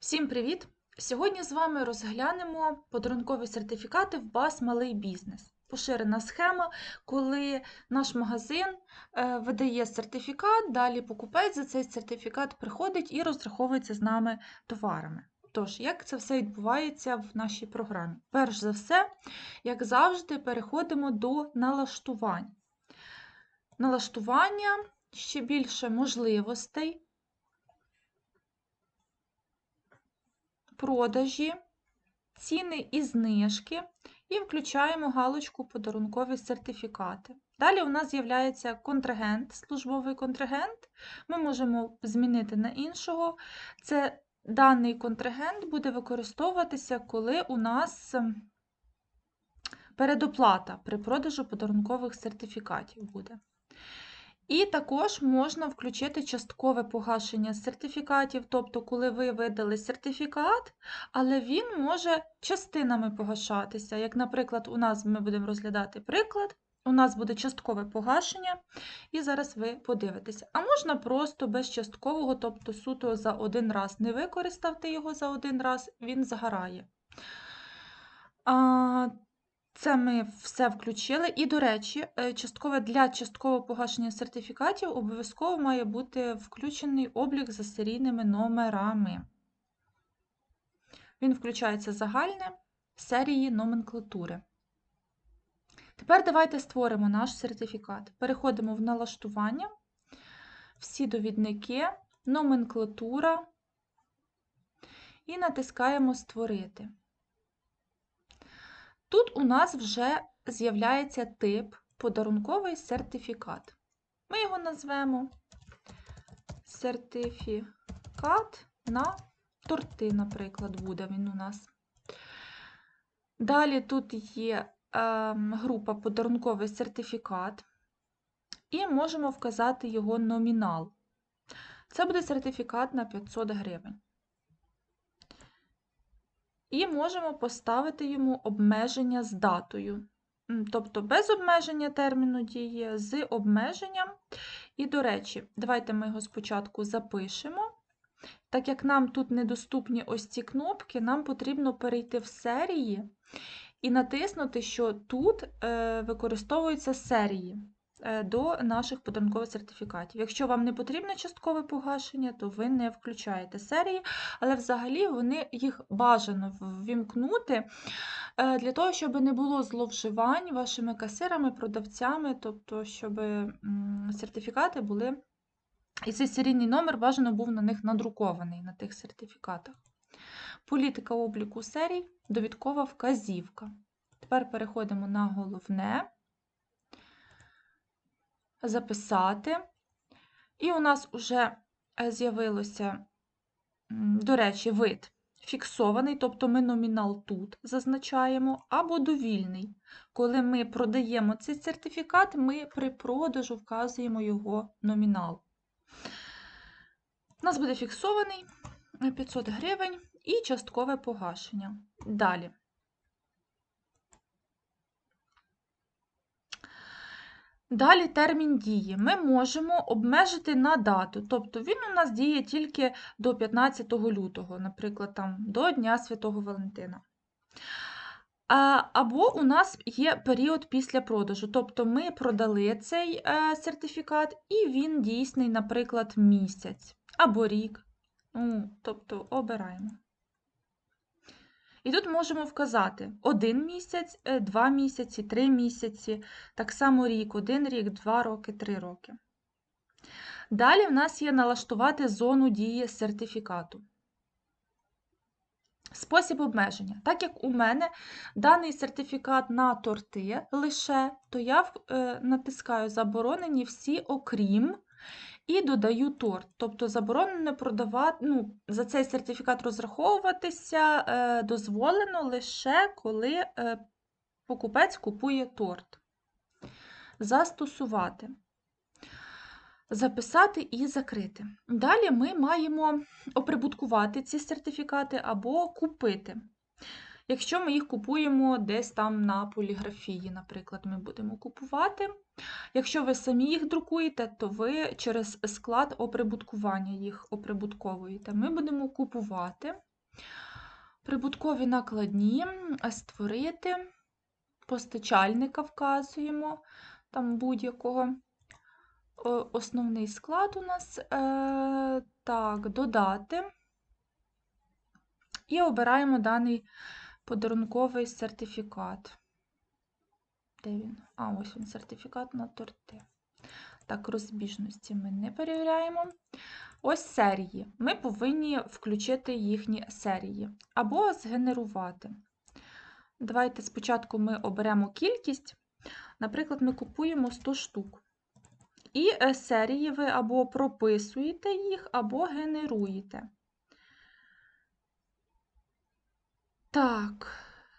Всім привіт! Сьогодні з вами розглянемо подарункові сертифікати в БАС Малий бізнес. Поширена схема, коли наш магазин е, видає сертифікат, далі покупець за цей сертифікат приходить і розраховується з нами товарами. Тож, як це все відбувається в нашій програмі? Перш за все, як завжди, переходимо до налаштувань. Налаштування ще більше можливостей. Продажі, ціни і знижки, і включаємо галочку подарункові сертифікати. Далі у нас з'являється контрагент, службовий контрагент. Ми можемо змінити на іншого. Це даний контрагент буде використовуватися, коли у нас ем, передоплата при продажу подарункових сертифікатів буде. І також можна включити часткове погашення сертифікатів, тобто, коли ви видали сертифікат, але він може частинами погашатися. Як, наприклад, у нас ми будемо розглядати приклад, у нас буде часткове погашення, і зараз ви подивитеся. А можна просто без часткового, тобто суто за один раз не використав ти його за один раз, він згорає. Це ми все включили. І, до речі, е, часткове для часткового погашення сертифікатів обов'язково має бути включений облік за серійними номерами. Він включається загальне серії номенклатури. Тепер давайте створимо наш сертифікат. Переходимо в налаштування, всі довідники, номенклатура і натискаємо Створити. Тут у нас вже з'являється тип подарунковий сертифікат. Ми його назвемо сертифікат на торти, наприклад, буде він у нас. Далі тут є е, група подарунковий сертифікат, і можемо вказати його номінал. Це буде сертифікат на 500 гривень. І можемо поставити йому обмеження з датою. Тобто без обмеження терміну дії, з обмеженням. І, до речі, давайте ми його спочатку запишемо. Так як нам тут недоступні ось ці кнопки, нам потрібно перейти в серії і натиснути, що тут е, використовуються серії. Е, до наших подарункових сертифікатів. Якщо вам не потрібне часткове погашення, то ви не включаєте серії, але взагалі вони їх бажано ввімкнути е, для того, щоб не було зловживань вашими касирами, продавцями, тобто, щоб сертифікати були. І цей серійний номер бажано був на них надрукований на тих сертифікатах. Політика обліку серій, довідкова вказівка. Тепер переходимо на головне записати. І у нас вже е, з'явилося, до речі, вид фіксований, тобто ми номінал тут зазначаємо, або довільний. Коли ми продаємо цей сертифікат, ми при продажу вказуємо його номінал. У нас буде фіксований 500 гривень і часткове погашення. Далі. Далі термін дії. Ми можемо обмежити на дату, тобто він у нас діє тільки до 15 лютого, наприклад, там, до Дня Святого Валентина. Або у нас є період після продажу, тобто ми продали цей е, сертифікат, і він дійсний, наприклад, місяць або рік. Ну, Тобто обираємо. І тут можемо вказати один місяць, е, два місяці, три місяці, так само рік, один рік, два роки, три роки. Далі в нас є налаштувати зону дії сертифікату. Спосіб обмеження. Так як у мене даний сертифікат на торти лише, то я е, натискаю заборонені всі, окрім і додаю торт. Тобто заборонено продавати, ну, за цей сертифікат розраховуватися е, дозволено лише коли е, покупець купує торт. Застосувати. Записати і закрити. Далі ми маємо оприбуткувати ці сертифікати або купити. Якщо ми їх купуємо десь там на поліграфії, наприклад, ми будемо купувати. Якщо ви самі їх друкуєте, то ви через склад оприбуткування їх оприбутковуєте. Ми будемо купувати. Прибуткові накладні е, створити, постачальника вказуємо, там будь-якого. Основний склад у нас е, так, додати. І обираємо даний подарунковий сертифікат. Де він? А, ось він, сертифікат на торти. Так, розбіжності ми не перевіряємо. Ось серії. Ми повинні включити їхні серії або згенерувати. Давайте спочатку ми оберемо кількість. Наприклад, ми купуємо 100 штук. І е, серії ви або прописуєте їх, або генеруєте. Так,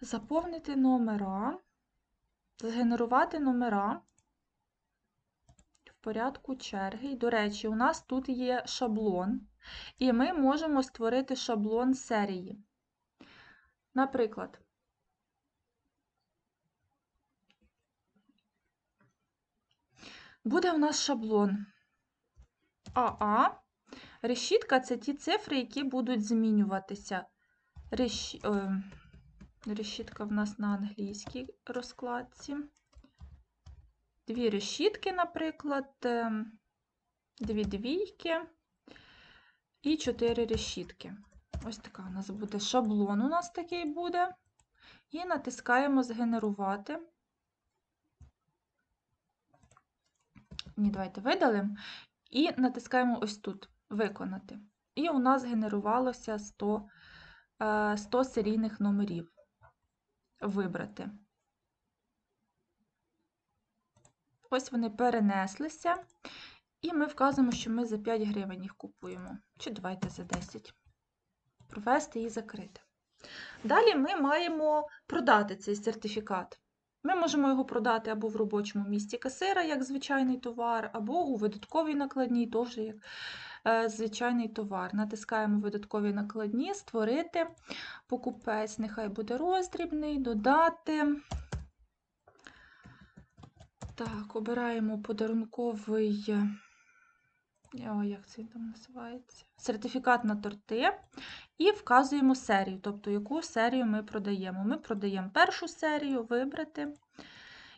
заповнити номера, згенерувати номера в порядку черги. І, до речі, у нас тут є шаблон, і ми можемо створити шаблон серії. Наприклад, буде у нас шаблон АА. Решітка це ті цифри, які будуть змінюватися. Реш... е, Решітка в нас на англійській розкладці. Дві решітки, наприклад, е, дві двійки і чотири решітки. Ось така у нас буде шаблон, у нас такий буде. І натискаємо Згенерувати. Ні, давайте видалимо. І натискаємо ось тут Виконати. І у нас генерувалося 100, е, 100 серійних номерів. Вибрати. Ось вони перенеслися. І ми вказуємо, що ми за 5 гривень їх купуємо. Чи давайте за 10. Провести і закрити. Далі ми маємо продати цей сертифікат. Ми можемо його продати або в робочому місці касира, як звичайний товар, або у видатковій накладній, теж як е, звичайний товар. Натискаємо видаткові накладні, створити покупець, нехай буде роздрібний, додати. Так, обираємо подарунковий, о, як це там називається? Сертифікат на торти і вказуємо серію, тобто яку серію ми продаємо. Ми продаємо першу серію, вибрати.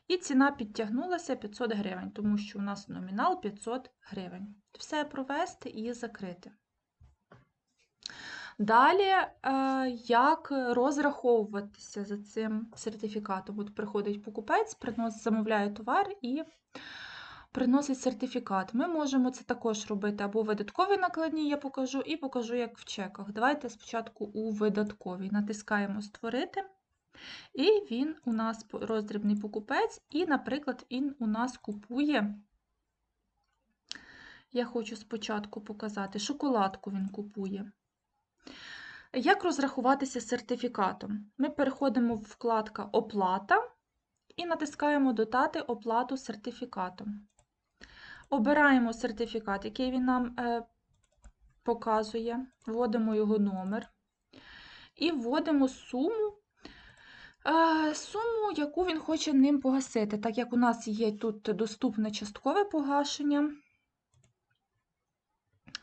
І ціна підтягнулася 500 гривень, тому що у нас номінал 500 гривень. Все провести і закрити. Далі, е, як розраховуватися за цим сертифікатом. От приходить покупець, приносить, замовляє товар і приносить сертифікат. Ми можемо це також робити або в видатковій накладній, я покажу, і покажу, як в чеках. Давайте спочатку у видатковій натискаємо Створити. І він у нас роздрібний покупець, і, наприклад, він у нас купує. Я хочу спочатку показати, шоколадку він купує. Як розрахуватися сертифікатом? Ми переходимо в вкладка Оплата і натискаємо Додати оплату сертифікатом. Обираємо сертифікат, який він нам е, показує, вводимо його номер і вводимо суму, суму, яку він хоче ним погасити. Так як у нас є тут доступне часткове погашення,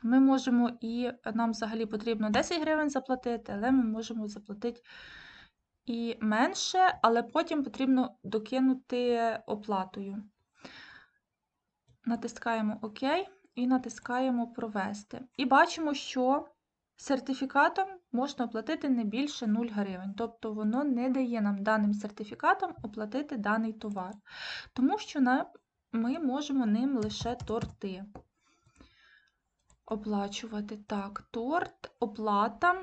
ми можемо і нам взагалі потрібно 10 гривень заплатити, але ми можемо заплатити і менше, але потім потрібно докинути оплатою. Натискаємо ОК і натискаємо Провести. І бачимо, що сертифікатом можна оплатити не більше 0 гривень. Тобто воно не дає нам даним сертифікатом оплатити даний товар. Тому що ми можемо ним лише торти оплачувати. Так, торт, оплата.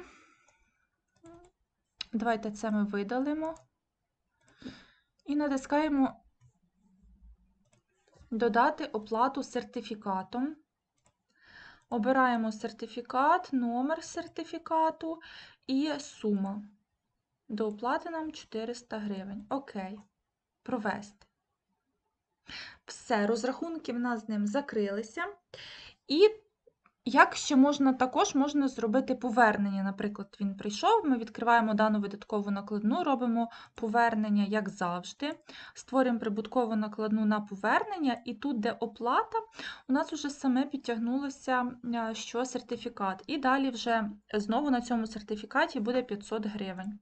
Давайте це ми видалимо. І натискаємо Додати оплату сертифікатом. Обираємо сертифікат, номер сертифікату і сума. До оплати нам 400 гривень. Окей. Провести. Все, розрахунки в нас з ним закрилися. І Як ще можна також можна зробити повернення? Наприклад, він прийшов, ми відкриваємо дану видаткову накладну, робимо повернення, як завжди. Створюємо прибуткову накладну на повернення, і тут, де оплата, у нас вже саме підтягнулося що сертифікат. І далі вже знову на цьому сертифікаті буде 500 гривень.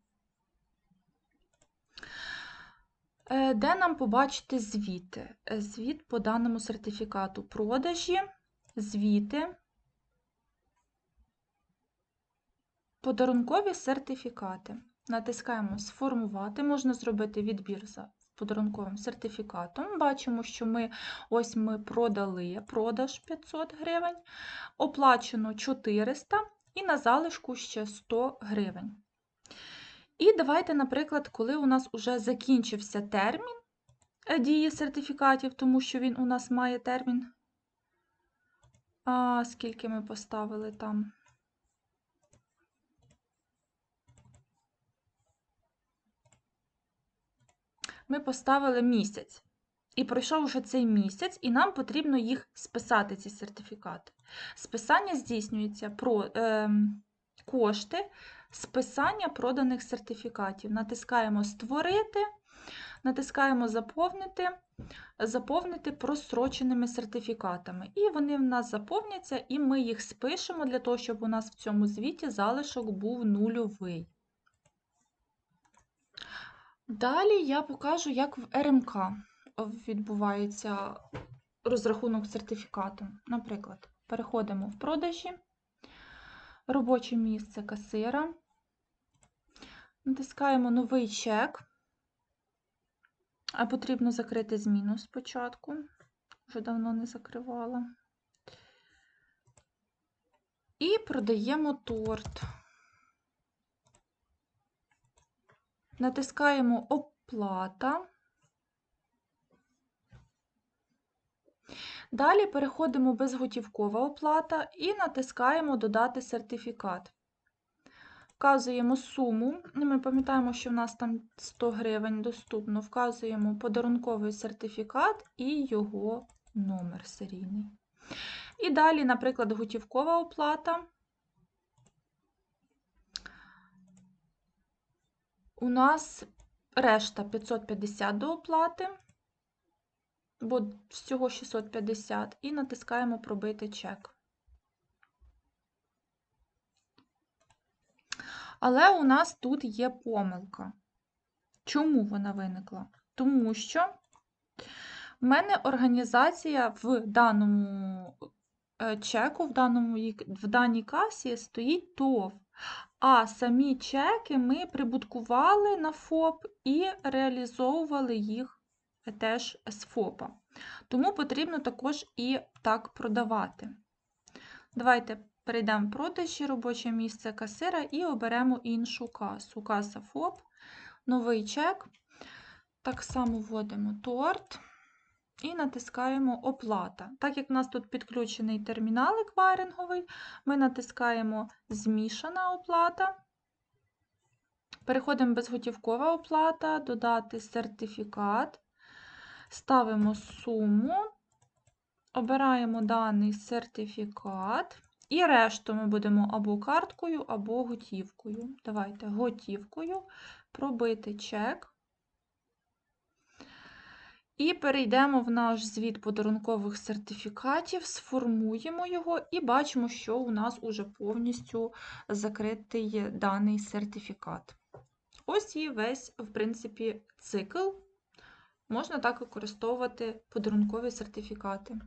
Е, Де нам побачити звіти? Е, Звіт по даному сертифікату продажі, звіти. Подарункові сертифікати. Натискаємо Сформувати. Можна зробити відбір за подарунковим сертифікатом. Бачимо, що ми ось ми продали продаж 500 гривень, оплачено 400 і на залишку ще 100 гривень. І давайте, наприклад, коли у нас вже закінчився термін е, дії сертифікатів, тому що він у нас має термін. А, скільки ми поставили там? Ми поставили місяць. І пройшов вже цей місяць, і нам потрібно їх списати, ці сертифікати. Списання здійснюється про е, кошти списання проданих сертифікатів. Натискаємо Створити, натискаємо Заповнити, заповнити просроченими сертифікатами. І вони в нас заповняться, і ми їх спишемо для того, щоб у нас в цьому звіті залишок був нульовий. Далі я покажу, як в РМК відбувається розрахунок сертифікату. Наприклад, переходимо в продажі, робоче місце касира, натискаємо новий чек, а потрібно закрити зміну спочатку, вже давно не закривала. І продаємо торт. Натискаємо Оплата. Далі переходимо безготівкова оплата і натискаємо Додати сертифікат. Вказуємо суму, ми пам'ятаємо, що в нас там 100 гривень доступно, вказуємо подарунковий сертифікат і його номер серійний. І далі, наприклад, готівкова оплата. У нас решта 550 до оплати, бо всього 650, і натискаємо Пробити чек. Але у нас тут є помилка. Чому вона виникла? Тому що в мене організація в даному е, чеку, в, даному, в даній касі стоїть ТОВ. А самі чеки ми прибуткували на ФОП і реалізовували їх теж з ФОПа. Тому потрібно також і так продавати. Давайте перейдемо в продажі, робоче місце касира і оберемо іншу касу. Каса ФОП, новий чек. Так само вводимо торт і натискаємо Оплата. Так як в нас тут підключений терміналик вайринговий, ми натискаємо Змішана оплата. Переходимо безготівкова оплата, додати сертифікат, ставимо суму, обираємо даний сертифікат, і решту ми будемо або карткою, або готівкою. Давайте готівкою пробити чек. І перейдемо в наш звіт подарункових сертифікатів, сформуємо його і бачимо, що у нас уже повністю закритий даний сертифікат. Ось і весь, в принципі, цикл. Можна так використовувати подарункові сертифікати.